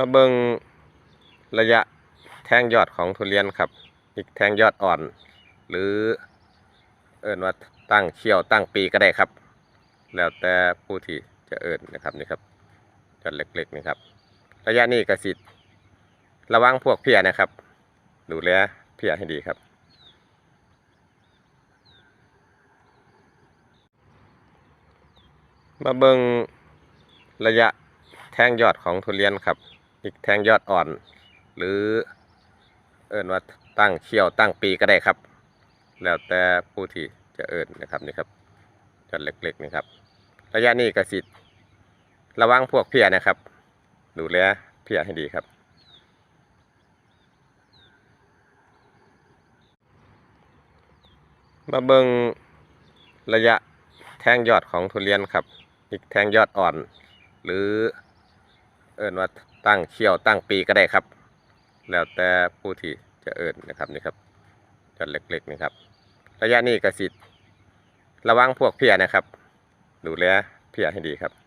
มาเบิงระยะแทงยอดของทุเรียนครับ อีกแทงยอดอ่อน หรือเอิ้นว่าตั้งเขี้ยวตั้งปีก็ได้ครับ แล้วแต่ผู้ที่จะเอิ้นนะครับนี่ครับยอดเล็กๆนี่ครับ ระยะนี้ก็สิระวังพวกเพี้ยนะครับ ดูแลเพี้ยให้ดีครับ มาเบิงระยะแทงยอดของทุเรียนครับ อีกแทงยอดอ่อน หรือเอิ้นว่าตั้งเขี้ยวตั้งปีก็ได้ครับ แล้วแต่ผู้ที่จะเอิ้นนะครับนี่ครับยอดเล็กๆนี่ครับ ระยะนี้ก็สิระวังพวกเพียนะครับ ดูแลเพียให้ดีครับ มาเบิงระยะแทงยอดของทุเรียนครับ อีกแทงยอดอ่อน หรือ เอิ้นว่าตั้งเขี้ยวตั้งปีก็ได้ครับ แล้วแต่ผู้ที่จะเอิญนนะครับนี่ครับจอดเล็กๆนี่ครับ ระยะนี้กระสิระวังพวกเพียนะครับ ดูแลเพียให้ดีครับ